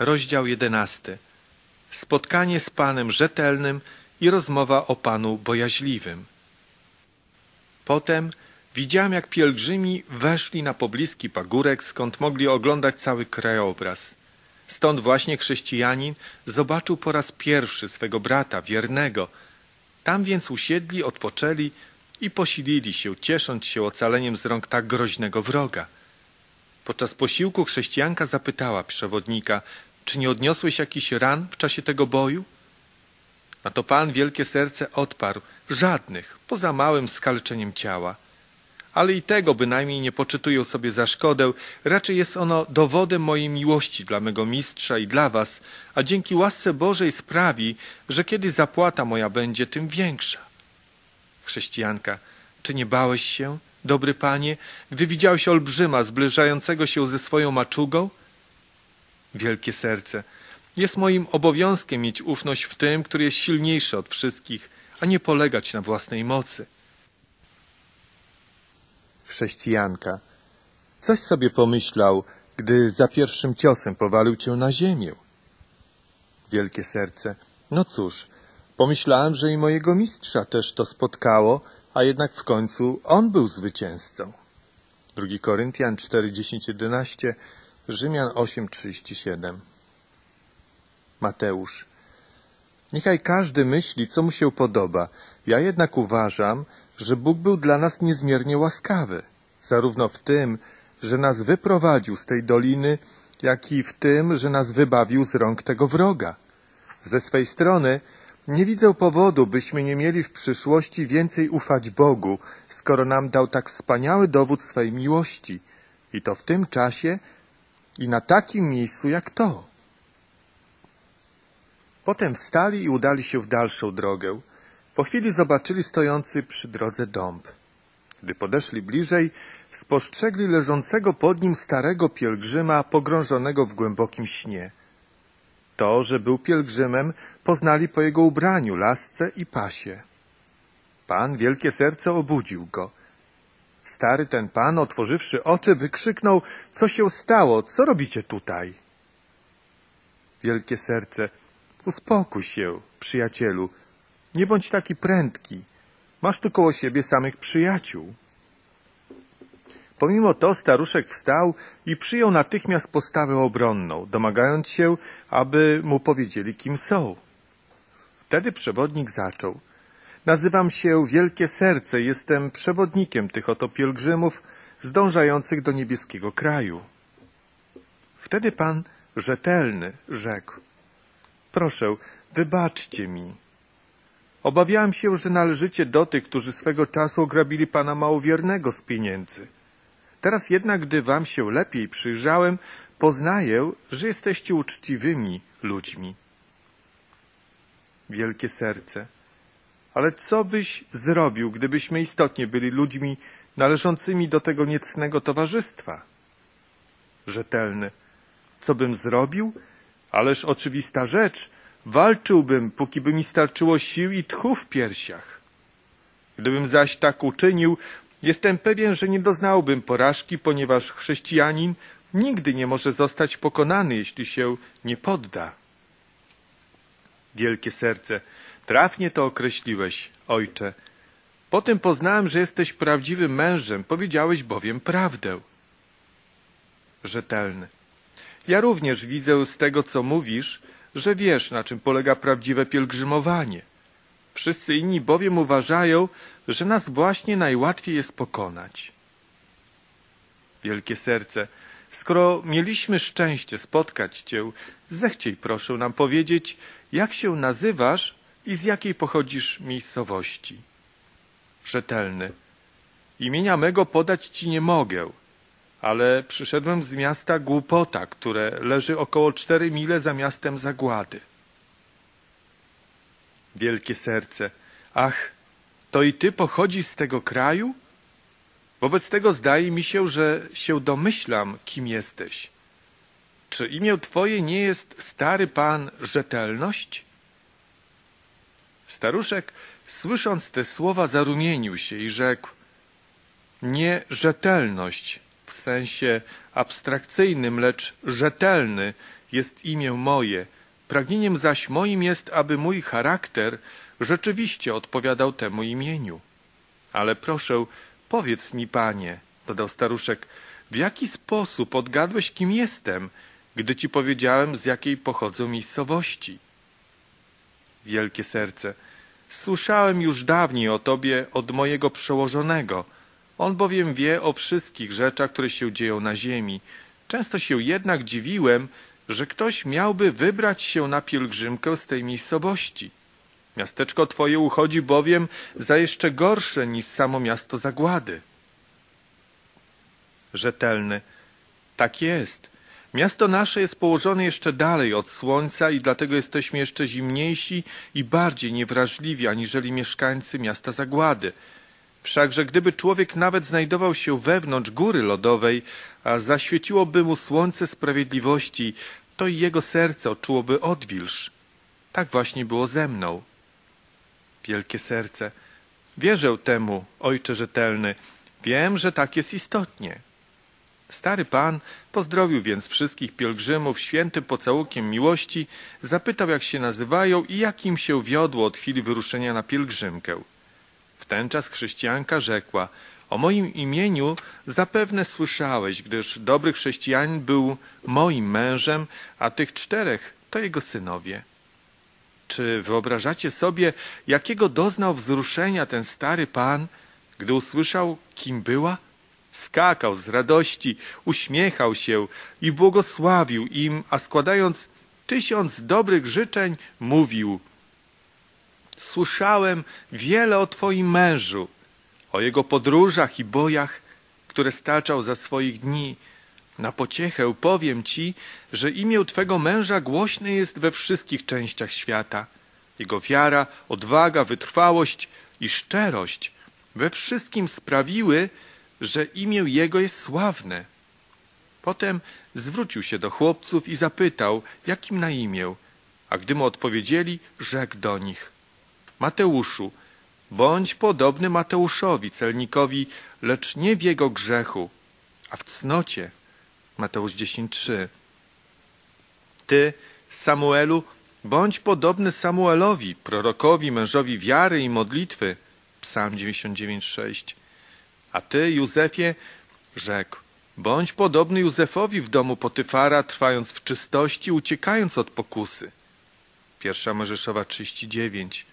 Rozdział jedenasty. Spotkanie z Panem rzetelnym i rozmowa o Panu bojaźliwym. Potem widziałem, jak pielgrzymi weszli na pobliski pagórek, skąd mogli oglądać cały krajobraz. Stąd właśnie chrześcijanin zobaczył po raz pierwszy swego brata, wiernego. Tam więc usiedli, odpoczęli i posilili się, ciesząc się ocaleniem z rąk tak groźnego wroga. Podczas posiłku chrześcijanka zapytała przewodnika, czy nie odniosłeś jakiś ran w czasie tego boju? Na to pan wielkie serce odparł, żadnych, poza małym skalczeniem ciała. Ale i tego bynajmniej nie poczytuję sobie za szkodę, raczej jest ono dowodem mojej miłości dla mego mistrza i dla was, a dzięki łasce Bożej sprawi, że kiedy zapłata moja będzie, tym większa. Chrześcijanka, czy nie bałeś się, dobry panie, gdy widziałeś olbrzyma zbliżającego się ze swoją maczugą? Wielkie serce, jest moim obowiązkiem mieć ufność w tym, który jest silniejszy od wszystkich, a nie polegać na własnej mocy. Chrześcijanka, coś sobie pomyślał, gdy za pierwszym ciosem powalił cię na ziemię. Wielkie serce, no cóż, pomyślałem, że i mojego mistrza też to spotkało, a jednak w końcu on był zwycięzcą. 2 Koryntian 4, 10, 11, Rzymian 8, 37. Mateusz. Niechaj każdy myśli, co mu się podoba. Ja jednak uważam, że Bóg był dla nas niezmiernie łaskawy, zarówno w tym, że nas wyprowadził z tej doliny, jak i w tym, że nas wybawił z rąk tego wroga. Ze swej strony nie widzę powodu, byśmy nie mieli w przyszłości więcej ufać Bogu, skoro nam dał tak wspaniały dowód swej miłości, i to w tym czasie i na takim miejscu jak to. Potem wstali i udali się w dalszą drogę. Po chwili zobaczyli stojący przy drodze dąb. Gdy podeszli bliżej, spostrzegli leżącego pod nim starego pielgrzyma pogrążonego w głębokim śnie. To, że był pielgrzymem, poznali po jego ubraniu, lasce i pasie. Pan, wielkie serce, obudził go. Stary ten pan, otworzywszy oczy, wykrzyknął, co się stało, co robicie tutaj? Wielkie serce, uspokój się, przyjacielu, nie bądź taki prędki. Masz tu koło siebie samych przyjaciół. Pomimo to staruszek wstał i przyjął natychmiast postawę obronną, domagając się, aby mu powiedzieli, kim są. Wtedy przewodnik zaczął. Nazywam się Wielkie Serce, jestem przewodnikiem tych oto pielgrzymów zdążających do niebieskiego kraju. Wtedy pan rzetelny rzekł. Proszę, wybaczcie mi. Obawiałem się, że należycie do tych, którzy swego czasu ograbili pana małowiernego z pieniędzy. Teraz jednak, gdy wam się lepiej przyjrzałem, poznaję, że jesteście uczciwymi ludźmi. Wielkie serce. Ale co byś zrobił, gdybyśmy istotnie byli ludźmi należącymi do tego niecnego towarzystwa? Rzetelny. Co bym zrobił? Ależ oczywista rzecz. Walczyłbym, póki by mi starczyło sił i tchu w piersiach. Gdybym zaś tak uczynił, jestem pewien, że nie doznałbym porażki, ponieważ chrześcijanin nigdy nie może zostać pokonany, jeśli się nie podda. Wielkie serce, trafnie to określiłeś, ojcze. Potem poznałem, że jesteś prawdziwym mężem, powiedziałeś bowiem prawdę. Rzetelny. Ja również widzę z tego, co mówisz, że wiesz, na czym polega prawdziwe pielgrzymowanie. Wszyscy inni bowiem uważają, że nas właśnie najłatwiej jest pokonać. Wielkie serce, skoro mieliśmy szczęście spotkać Cię, zechciej proszę nam powiedzieć, jak się nazywasz i z jakiej pochodzisz miejscowości. Rzetelny. Imienia mego podać Ci nie mogę, ale przyszedłem z miasta Głupota, które leży około cztery mile za miastem Zagłady. Wielkie serce. Ach, to i ty pochodzisz z tego kraju? Wobec tego zdaje mi się, że się domyślam, kim jesteś. Czy imię twoje nie jest stary pan rzetelność? Staruszek, słysząc te słowa, zarumienił się i rzekł, nie rzetelność, w sensie abstrakcyjnym, lecz rzetelny, jest imię moje, pragnieniem zaś moim jest, aby mój charakter rzeczywiście odpowiadał temu imieniu. Ale proszę, powiedz mi, panie, dodał staruszek, w jaki sposób odgadłeś, kim jestem, gdy ci powiedziałem, z jakiej pochodzę miejscowości? Wielkie serce, słyszałem już dawniej o tobie od mojego przełożonego. On bowiem wie o wszystkich rzeczach, które się dzieją na ziemi. Często się jednak dziwiłem, że ktoś miałby wybrać się na pielgrzymkę z tej miejscowości. Miasteczko twoje uchodzi bowiem za jeszcze gorsze niż samo miasto zagłady. Rzetelny. Tak jest. Miasto nasze jest położone jeszcze dalej od słońca i dlatego jesteśmy jeszcze zimniejsi i bardziej niewrażliwi aniżeli mieszkańcy miasta zagłady. Wszakże gdyby człowiek nawet znajdował się wewnątrz góry lodowej, a zaświeciłoby mu słońce sprawiedliwości, to i jego serce odczułoby odwilż. Tak właśnie było ze mną. Wielkie serce. Wierzę temu, ojcze rzetelny. Wiem, że tak jest istotnie. Stary pan pozdrowił więc wszystkich pielgrzymów świętym pocałukiem miłości, zapytał jak się nazywają i jak im się wiodło od chwili wyruszenia na pielgrzymkę. W ten czas chrześcijanka rzekła, o moim imieniu zapewne słyszałeś, gdyż dobry chrześcijanin był moim mężem, a tych czterech to jego synowie. Czy wyobrażacie sobie, jakiego doznał wzruszenia ten stary pan, gdy usłyszał, kim była? Skakał z radości, uśmiechał się i błogosławił im, a składając tysiąc dobrych życzeń, mówił Słyszałem wiele o twoim mężu, o jego podróżach i bojach, które staczał za swoich dni. Na pociechę powiem ci, że imię twego męża głośne jest we wszystkich częściach świata. Jego wiara, odwaga, wytrwałość i szczerość we wszystkim sprawiły, że imię jego jest sławne. Potem zwrócił się do chłopców i zapytał, jakim na imię, a gdy mu odpowiedzieli, rzekł do nich. Mateuszu, bądź podobny Mateuszowi, celnikowi, lecz nie w jego grzechu, a w cnocie. Mateusz 10.3 Ty, Samuelu, bądź podobny Samuelowi, prorokowi, mężowi wiary i modlitwy. Psalm 99.6 a ty, Józefie, rzekł, bądź podobny Józefowi w domu Potyfara, trwając w czystości, uciekając od pokusy. Pierwsza Mojżeszowa 39.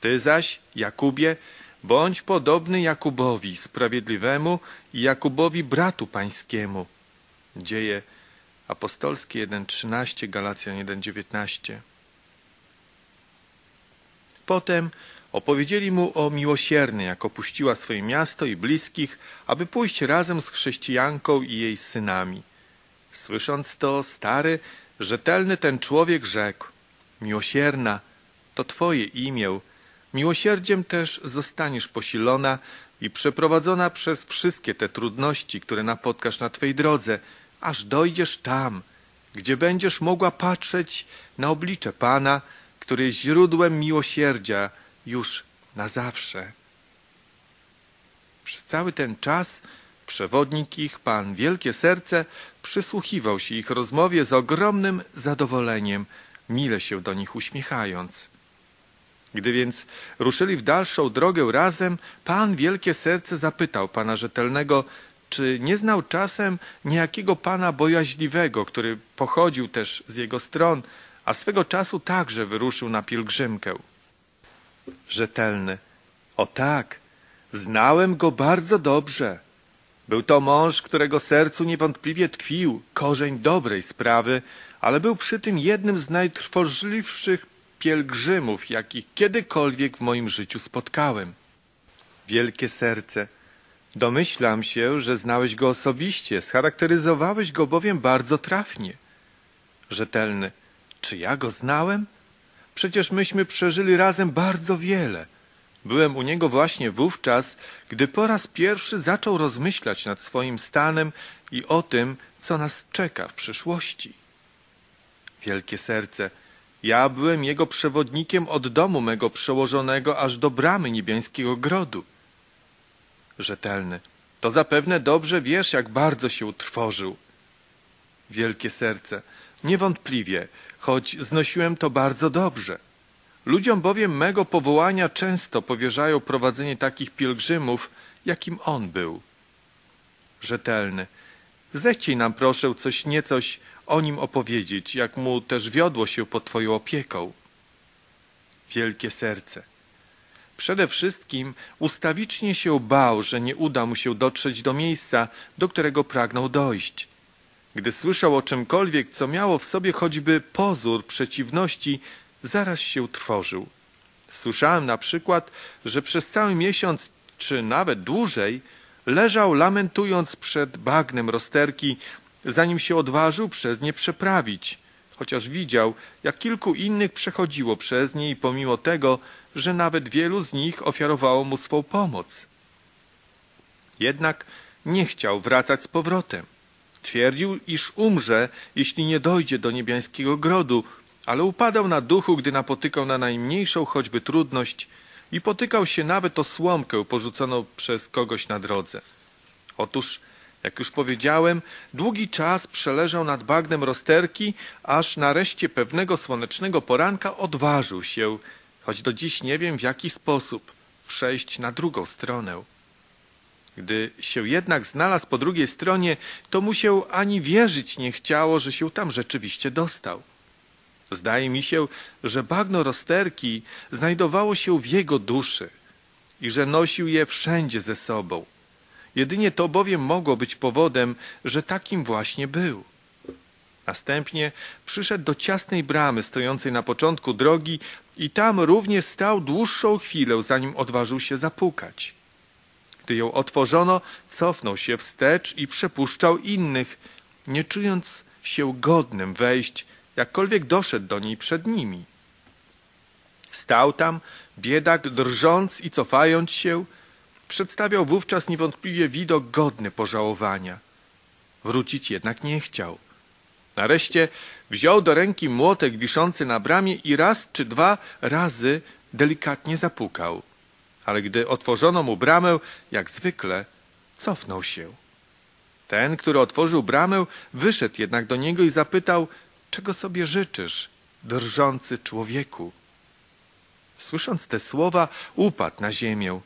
Ty zaś, Jakubie, bądź podobny Jakubowi, sprawiedliwemu i Jakubowi bratu pańskiemu. Dzieje apostolskie 1.13, Galacjan 1.19. Potem Opowiedzieli mu o miłosiernej, jak opuściła swoje miasto i bliskich, aby pójść razem z chrześcijanką i jej synami. Słysząc to, stary, rzetelny ten człowiek rzekł, miłosierna, to twoje imię, miłosierdziem też zostaniesz posilona i przeprowadzona przez wszystkie te trudności, które napotkasz na twej drodze, aż dojdziesz tam, gdzie będziesz mogła patrzeć na oblicze Pana, który jest źródłem miłosierdzia, już na zawsze. Przez cały ten czas przewodnik ich, pan Wielkie Serce, przysłuchiwał się ich rozmowie z ogromnym zadowoleniem, mile się do nich uśmiechając. Gdy więc ruszyli w dalszą drogę razem, pan Wielkie Serce zapytał pana rzetelnego, czy nie znał czasem niejakiego pana bojaźliwego, który pochodził też z jego stron, a swego czasu także wyruszył na pielgrzymkę rzetelny. O tak, znałem go bardzo dobrze. Był to mąż, którego sercu niewątpliwie tkwił korzeń dobrej sprawy, ale był przy tym jednym z najtrwożliwszych pielgrzymów, jakich kiedykolwiek w moim życiu spotkałem. Wielkie serce. Domyślam się, że znałeś go osobiście, scharakteryzowałeś go bowiem bardzo trafnie. Rzetelny. Czy ja go znałem? Przecież myśmy przeżyli razem bardzo wiele. Byłem u niego właśnie wówczas, gdy po raz pierwszy zaczął rozmyślać nad swoim stanem i o tym, co nas czeka w przyszłości. Wielkie serce, ja byłem jego przewodnikiem od domu mego przełożonego aż do bramy niebiańskiego grodu. Rzetelny, to zapewne dobrze wiesz, jak bardzo się utrwożył. Wielkie serce. Niewątpliwie, choć znosiłem to bardzo dobrze. Ludziom bowiem mego powołania często powierzają prowadzenie takich pielgrzymów, jakim on był. Rzetelny. Zechciej nam proszę coś niecoś o nim opowiedzieć, jak mu też wiodło się pod twoją opieką. Wielkie serce. Przede wszystkim ustawicznie się bał, że nie uda mu się dotrzeć do miejsca, do którego pragnął dojść. Gdy słyszał o czymkolwiek, co miało w sobie choćby pozór przeciwności, zaraz się trwożył. Słyszałem na przykład, że przez cały miesiąc, czy nawet dłużej, leżał lamentując przed bagnem rozterki, zanim się odważył przez nie przeprawić, chociaż widział, jak kilku innych przechodziło przez nie i pomimo tego, że nawet wielu z nich ofiarowało mu swą pomoc. Jednak nie chciał wracać z powrotem. Twierdził, iż umrze, jeśli nie dojdzie do niebiańskiego grodu, ale upadał na duchu, gdy napotykał na najmniejszą choćby trudność i potykał się nawet o słomkę porzuconą przez kogoś na drodze. Otóż, jak już powiedziałem, długi czas przeleżał nad bagnem rozterki, aż nareszcie pewnego słonecznego poranka odważył się, choć do dziś nie wiem w jaki sposób, przejść na drugą stronę. Gdy się jednak znalazł po drugiej stronie, to mu się ani wierzyć nie chciało, że się tam rzeczywiście dostał. Zdaje mi się, że bagno rozterki znajdowało się w jego duszy i że nosił je wszędzie ze sobą. Jedynie to bowiem mogło być powodem, że takim właśnie był. Następnie przyszedł do ciasnej bramy stojącej na początku drogi i tam również stał dłuższą chwilę, zanim odważył się zapukać. Gdy ją otworzono, cofnął się wstecz i przepuszczał innych, nie czując się godnym wejść, jakkolwiek doszedł do niej przed nimi. Stał tam, biedak drżąc i cofając się, przedstawiał wówczas niewątpliwie widok godny pożałowania. Wrócić jednak nie chciał. Nareszcie wziął do ręki młotek wiszący na bramie i raz czy dwa razy delikatnie zapukał. Ale gdy otworzono mu bramę, jak zwykle, cofnął się. Ten, który otworzył bramę, wyszedł jednak do niego i zapytał, czego sobie życzysz, drżący człowieku? Słysząc te słowa, upadł na ziemię.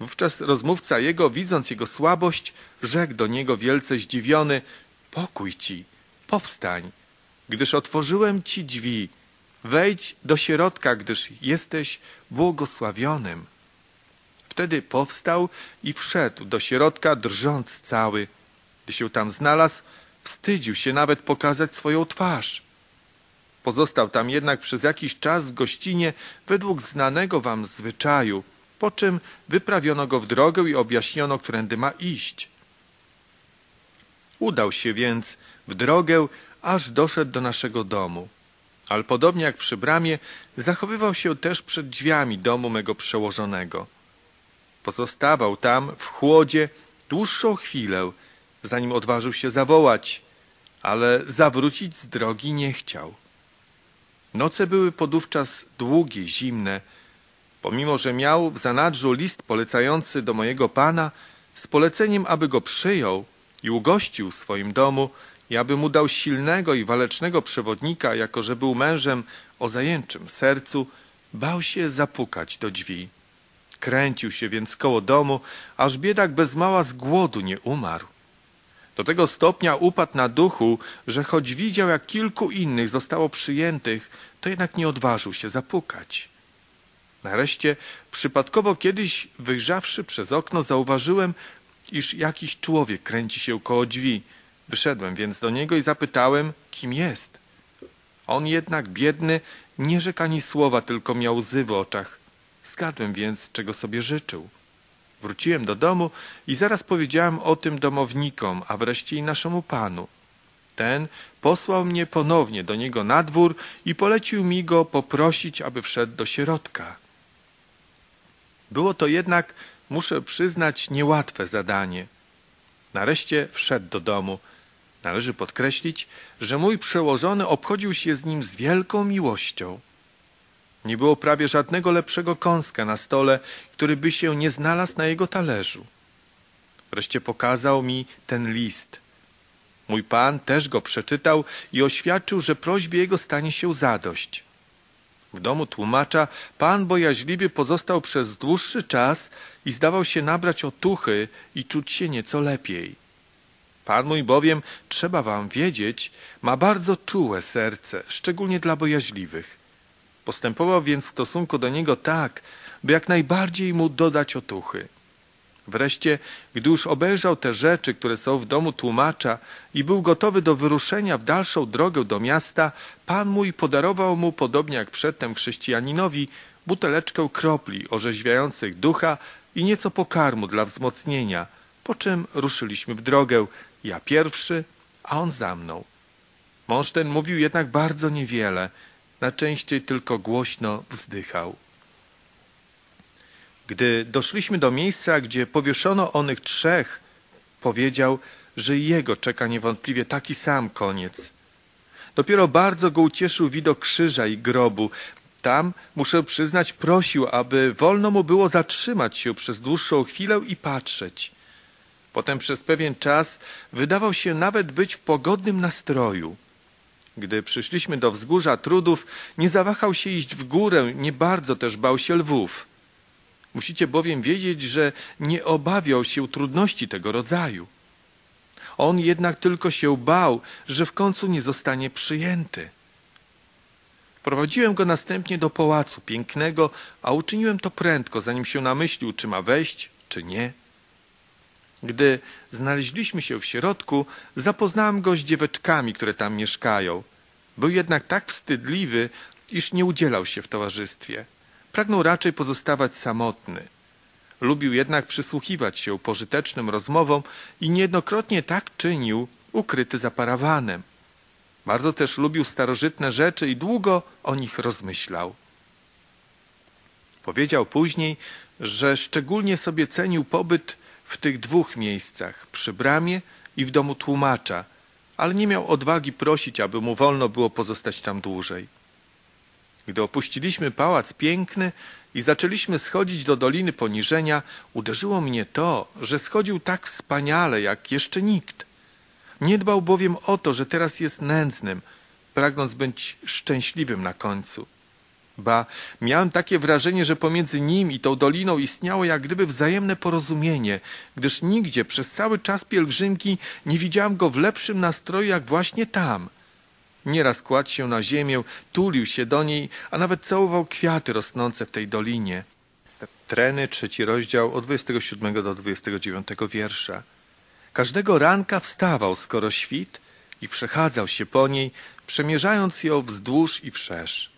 Wówczas rozmówca jego, widząc jego słabość, rzekł do niego wielce zdziwiony, pokój ci, powstań, gdyż otworzyłem ci drzwi, wejdź do środka, gdyż jesteś błogosławionym. Wtedy powstał i wszedł do środka, drżąc cały. Gdy się tam znalazł, wstydził się nawet pokazać swoją twarz. Pozostał tam jednak przez jakiś czas w gościnie według znanego wam zwyczaju, po czym wyprawiono go w drogę i objaśniono, którędy ma iść. Udał się więc w drogę, aż doszedł do naszego domu. Ale podobnie jak przy bramie, zachowywał się też przed drzwiami domu mego przełożonego. Pozostawał tam w chłodzie dłuższą chwilę, zanim odważył się zawołać, ale zawrócić z drogi nie chciał. Noce były podówczas długie, zimne. Pomimo, że miał w zanadrzu list polecający do mojego pana z poleceniem, aby go przyjął i ugościł w swoim domu i aby mu dał silnego i walecznego przewodnika, jako że był mężem o zajęczym sercu, bał się zapukać do drzwi. Kręcił się więc koło domu, aż biedak bez mała z głodu nie umarł. Do tego stopnia upadł na duchu, że choć widział, jak kilku innych zostało przyjętych, to jednak nie odważył się zapukać. Nareszcie, przypadkowo kiedyś wyjrzawszy przez okno, zauważyłem, iż jakiś człowiek kręci się koło drzwi. Wyszedłem więc do niego i zapytałem, kim jest. On jednak, biedny, nie rzekł ani słowa, tylko miał łzy w oczach. Zgadłem więc, czego sobie życzył. Wróciłem do domu i zaraz powiedziałem o tym domownikom, a wreszcie i naszemu panu. Ten posłał mnie ponownie do niego na dwór i polecił mi go poprosić, aby wszedł do środka. Było to jednak, muszę przyznać, niełatwe zadanie. Nareszcie wszedł do domu. Należy podkreślić, że mój przełożony obchodził się z nim z wielką miłością. Nie było prawie żadnego lepszego kąska na stole, który by się nie znalazł na jego talerzu. Wreszcie pokazał mi ten list. Mój pan też go przeczytał i oświadczył, że prośbie jego stanie się zadość. W domu tłumacza pan bojaźliwie pozostał przez dłuższy czas i zdawał się nabrać otuchy i czuć się nieco lepiej. Pan mój bowiem, trzeba wam wiedzieć, ma bardzo czułe serce, szczególnie dla bojaźliwych. Postępował więc w stosunku do niego tak, by jak najbardziej mu dodać otuchy. Wreszcie, gdy już obejrzał te rzeczy, które są w domu tłumacza i był gotowy do wyruszenia w dalszą drogę do miasta, Pan mój podarował mu, podobnie jak przedtem chrześcijaninowi, buteleczkę kropli orzeźwiających ducha i nieco pokarmu dla wzmocnienia, po czym ruszyliśmy w drogę, ja pierwszy, a on za mną. Mąż ten mówił jednak bardzo niewiele, najczęściej tylko głośno wzdychał. Gdy doszliśmy do miejsca, gdzie powieszono onych trzech, powiedział, że jego czeka niewątpliwie taki sam koniec. Dopiero bardzo go ucieszył widok krzyża i grobu. Tam, muszę przyznać, prosił, aby wolno mu było zatrzymać się przez dłuższą chwilę i patrzeć. Potem przez pewien czas wydawał się nawet być w pogodnym nastroju. Gdy przyszliśmy do wzgórza trudów, nie zawahał się iść w górę, nie bardzo też bał się lwów. Musicie bowiem wiedzieć, że nie obawiał się trudności tego rodzaju. On jednak tylko się bał, że w końcu nie zostanie przyjęty. Prowadziłem go następnie do pałacu pięknego, a uczyniłem to prędko, zanim się namyślił, czy ma wejść, czy nie. Gdy znaleźliśmy się w środku, zapoznałem go z dzieweczkami, które tam mieszkają. Był jednak tak wstydliwy, iż nie udzielał się w towarzystwie. Pragnął raczej pozostawać samotny. Lubił jednak przysłuchiwać się pożytecznym rozmowom i niejednokrotnie tak czynił, ukryty za parawanem. Bardzo też lubił starożytne rzeczy i długo o nich rozmyślał. Powiedział później, że szczególnie sobie cenił pobyt w tych dwóch miejscach, przy bramie i w domu tłumacza, ale nie miał odwagi prosić, aby mu wolno było pozostać tam dłużej. Gdy opuściliśmy pałac piękny i zaczęliśmy schodzić do Doliny Poniżenia, uderzyło mnie to, że schodził tak wspaniale, jak jeszcze nikt. Nie dbał bowiem o to, że teraz jest nędznym, pragnąc być szczęśliwym na końcu. Ba, miałem takie wrażenie, że pomiędzy nim i tą doliną istniało jak gdyby wzajemne porozumienie, gdyż nigdzie przez cały czas pielgrzymki nie widziałem go w lepszym nastroju jak właśnie tam – Nieraz kładł się na ziemię, tulił się do niej, a nawet całował kwiaty rosnące w tej dolinie. Treny, trzeci rozdział, od 27 do 29 wiersza. Każdego ranka wstawał, skoro świt, i przechadzał się po niej, przemierzając ją wzdłuż i wszerz.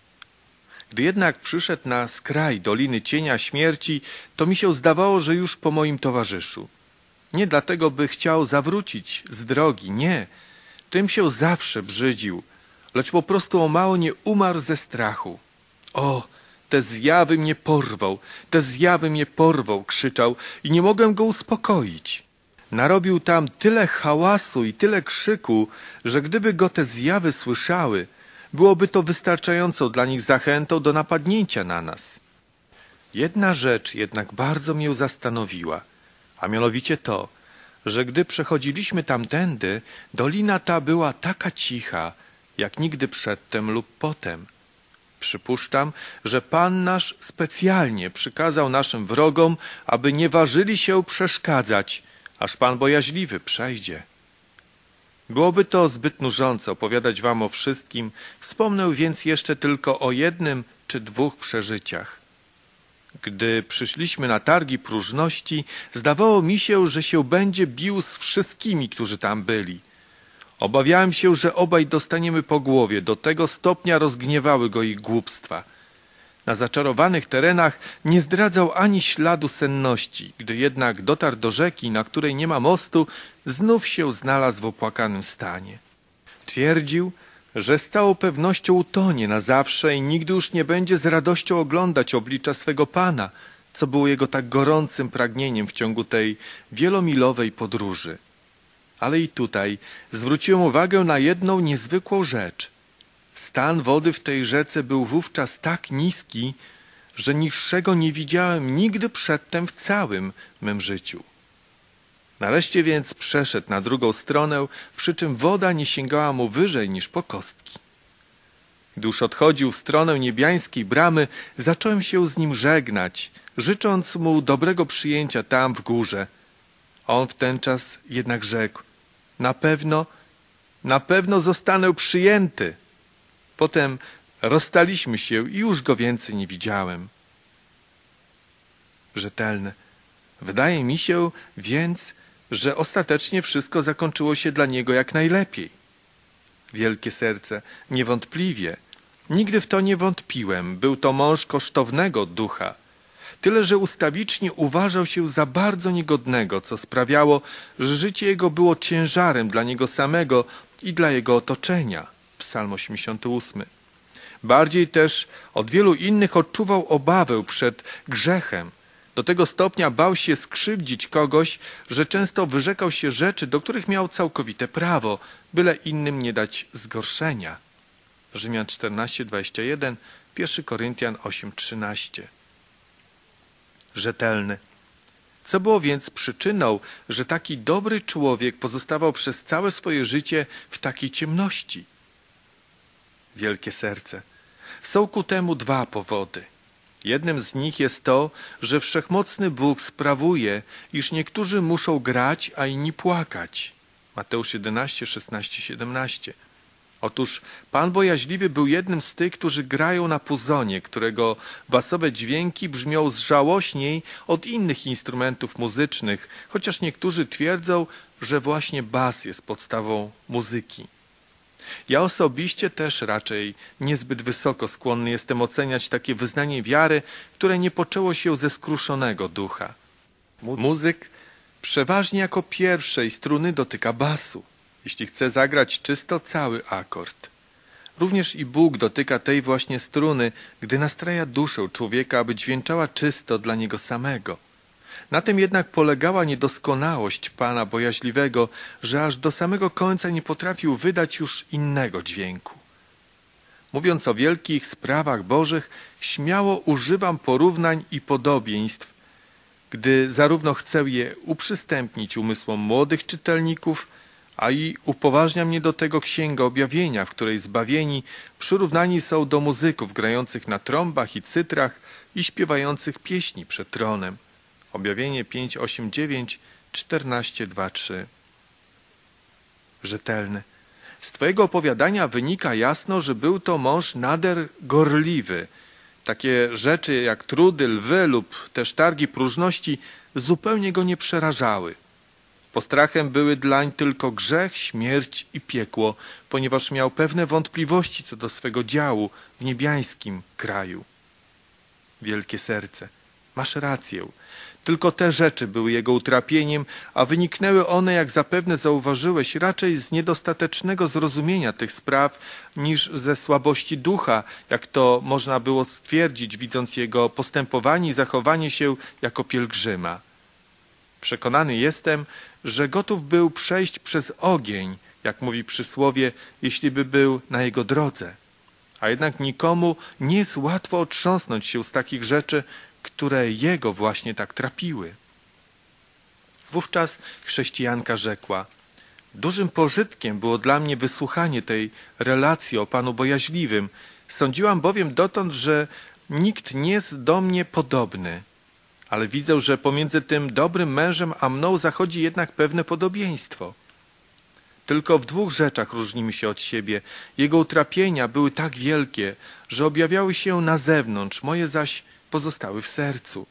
Gdy jednak przyszedł na skraj Doliny Cienia Śmierci, to mi się zdawało, że już po moim towarzyszu. Nie dlatego, by chciał zawrócić z drogi, nie. Tym się zawsze brzydził – lecz po prostu o mało nie umarł ze strachu. O, te zjawy mnie porwał, te zjawy mnie porwał, krzyczał i nie mogłem go uspokoić. Narobił tam tyle hałasu i tyle krzyku, że gdyby go te zjawy słyszały, byłoby to wystarczającą dla nich zachętą do napadnięcia na nas. Jedna rzecz jednak bardzo mnie zastanowiła, a mianowicie to, że gdy przechodziliśmy tamtędy, dolina ta była taka cicha, jak nigdy przedtem lub potem. Przypuszczam, że Pan nasz specjalnie przykazał naszym wrogom, aby nie ważyli się przeszkadzać, aż Pan bojaźliwy przejdzie. Byłoby to zbyt nużące opowiadać wam o wszystkim, wspomnę więc jeszcze tylko o jednym czy dwóch przeżyciach. Gdy przyszliśmy na targi próżności, zdawało mi się, że się będzie bił z wszystkimi, którzy tam byli. Obawiałem się, że obaj dostaniemy po głowie, do tego stopnia rozgniewały go ich głupstwa. Na zaczarowanych terenach nie zdradzał ani śladu senności, gdy jednak dotarł do rzeki, na której nie ma mostu, znów się znalazł w opłakanym stanie. Twierdził, że z całą pewnością utonie na zawsze i nigdy już nie będzie z radością oglądać oblicza swego pana, co było jego tak gorącym pragnieniem w ciągu tej wielomilowej podróży. Ale i tutaj zwróciłem uwagę na jedną niezwykłą rzecz. Stan wody w tej rzece był wówczas tak niski, że niższego nie widziałem nigdy przedtem w całym mym życiu. Nareszcie więc przeszedł na drugą stronę, przy czym woda nie sięgała mu wyżej niż po kostki. Już odchodził w stronę niebiańskiej bramy, zacząłem się z nim żegnać, życząc mu dobrego przyjęcia tam w górze. On w ten czas jednak rzekł, na pewno, na pewno zostanę przyjęty. Potem rozstaliśmy się i już go więcej nie widziałem. Rzetelne. Wydaje mi się więc, że ostatecznie wszystko zakończyło się dla niego jak najlepiej. Wielkie serce, niewątpliwie. Nigdy w to nie wątpiłem. Był to mąż kosztownego ducha. Tyle, że ustawicznie uważał się za bardzo niegodnego, co sprawiało, że życie jego było ciężarem dla niego samego i dla jego otoczenia. Psalm 88. Bardziej też od wielu innych odczuwał obawę przed grzechem, do tego stopnia bał się skrzywdzić kogoś, że często wyrzekał się rzeczy, do których miał całkowite prawo, byle innym nie dać zgorszenia. Rzymian 14:21, 1 Koryntian 8:13. Rzetelny. Co było więc przyczyną, że taki dobry człowiek pozostawał przez całe swoje życie w takiej ciemności? Wielkie serce. Są ku temu dwa powody – Jednym z nich jest to, że wszechmocny Bóg sprawuje, iż niektórzy muszą grać, a inni płakać. Mateusz 11, 16, 17. Otóż Pan Bojaźliwy był jednym z tych, którzy grają na puzonie, którego basowe dźwięki brzmią żałośniej od innych instrumentów muzycznych, chociaż niektórzy twierdzą, że właśnie bas jest podstawą muzyki. Ja osobiście też raczej niezbyt wysoko skłonny jestem oceniać takie wyznanie wiary, które nie poczęło się ze skruszonego ducha. Muzyk przeważnie jako pierwszej struny dotyka basu, jeśli chce zagrać czysto cały akord. Również i Bóg dotyka tej właśnie struny, gdy nastraja duszę człowieka, aby dźwięczała czysto dla niego samego. Na tym jednak polegała niedoskonałość Pana bojaźliwego, że aż do samego końca nie potrafił wydać już innego dźwięku. Mówiąc o wielkich sprawach Bożych, śmiało używam porównań i podobieństw, gdy zarówno chcę je uprzystępnić umysłom młodych czytelników, a i upoważnia mnie do tego Księga Objawienia, w której zbawieni przyrównani są do muzyków grających na trąbach i cytrach i śpiewających pieśni przed tronem. Objawienie 5, 8, 9, 14, 2, 3. Rzetelny. Z twojego opowiadania wynika jasno, że był to mąż nader gorliwy. Takie rzeczy jak trudy, lwy lub też targi próżności zupełnie go nie przerażały. Postrachem były dlań tylko grzech, śmierć i piekło, ponieważ miał pewne wątpliwości co do swego działu w niebiańskim kraju. Wielkie serce. Masz rację. Tylko te rzeczy były jego utrapieniem, a wyniknęły one, jak zapewne zauważyłeś, raczej z niedostatecznego zrozumienia tych spraw niż ze słabości ducha, jak to można było stwierdzić, widząc jego postępowanie i zachowanie się jako pielgrzyma. Przekonany jestem, że gotów był przejść przez ogień, jak mówi przysłowie, jeśli by był na jego drodze. A jednak nikomu nie jest łatwo otrząsnąć się z takich rzeczy, które jego właśnie tak trapiły. Wówczas chrześcijanka rzekła, dużym pożytkiem było dla mnie wysłuchanie tej relacji o Panu Bojaźliwym. Sądziłam bowiem dotąd, że nikt nie jest do mnie podobny, ale widzę, że pomiędzy tym dobrym mężem a mną zachodzi jednak pewne podobieństwo. Tylko w dwóch rzeczach różnimy się od siebie. Jego utrapienia były tak wielkie, że objawiały się na zewnątrz, moje zaś pozostały w sercu.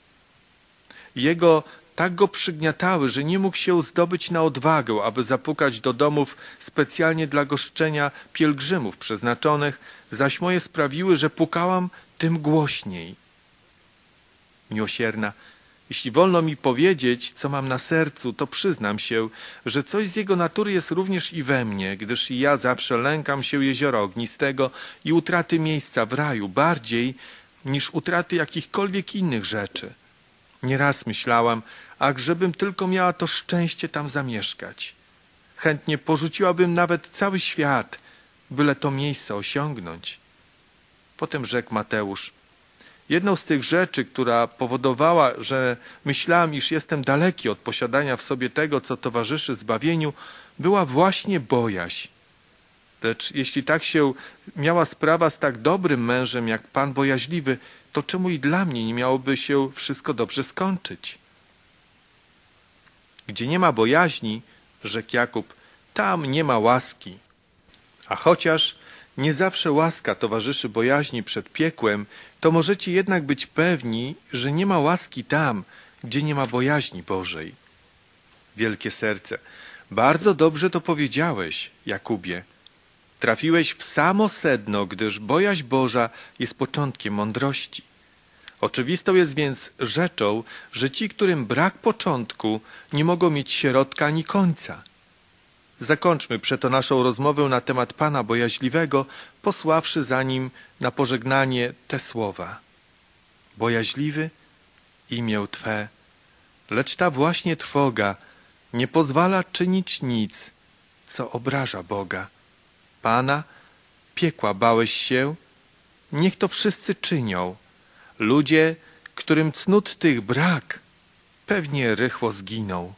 Jego tak go przygniatały, że nie mógł się zdobyć na odwagę, aby zapukać do domów specjalnie dla goszczenia pielgrzymów przeznaczonych, zaś moje sprawiły, że pukałam tym głośniej. Miłosierna, jeśli wolno mi powiedzieć, co mam na sercu, to przyznam się, że coś z jego natury jest również i we mnie, gdyż i ja zawsze lękam się jeziora ognistego i utraty miejsca w raju bardziej niż utraty jakichkolwiek innych rzeczy. Nieraz myślałam, ach, żebym tylko miała to szczęście tam zamieszkać. Chętnie porzuciłabym nawet cały świat, byle to miejsce osiągnąć. Potem rzekł Mateusz, Jedną z tych rzeczy, która powodowała, że myślałam, iż jestem daleki od posiadania w sobie tego, co towarzyszy zbawieniu, była właśnie bojaźń. Lecz jeśli tak się miała sprawa z tak dobrym mężem jak pan bojaźliwy, to czemu i dla mnie nie miałoby się wszystko dobrze skończyć? Gdzie nie ma bojaźni, rzekł Jakub, tam nie ma łaski. A chociaż nie zawsze łaska towarzyszy bojaźni przed piekłem, to możecie jednak być pewni, że nie ma łaski tam, gdzie nie ma bojaźni Bożej. Wielkie serce, bardzo dobrze to powiedziałeś, Jakubie. Trafiłeś w samo sedno, gdyż bojaźń Boża jest początkiem mądrości. Oczywistą jest więc rzeczą, że ci, którym brak początku, nie mogą mieć środka ani końca. Zakończmy przeto naszą rozmowę na temat Pana Bojaźliwego, posławszy za nim na pożegnanie te słowa. Bojaźliwy, imię Twe, lecz ta właśnie trwoga nie pozwala czynić nic, co obraża Boga. Pana, piekła bałeś się, niech to wszyscy czynią. Ludzie, którym cnót tych brak, pewnie rychło zginą.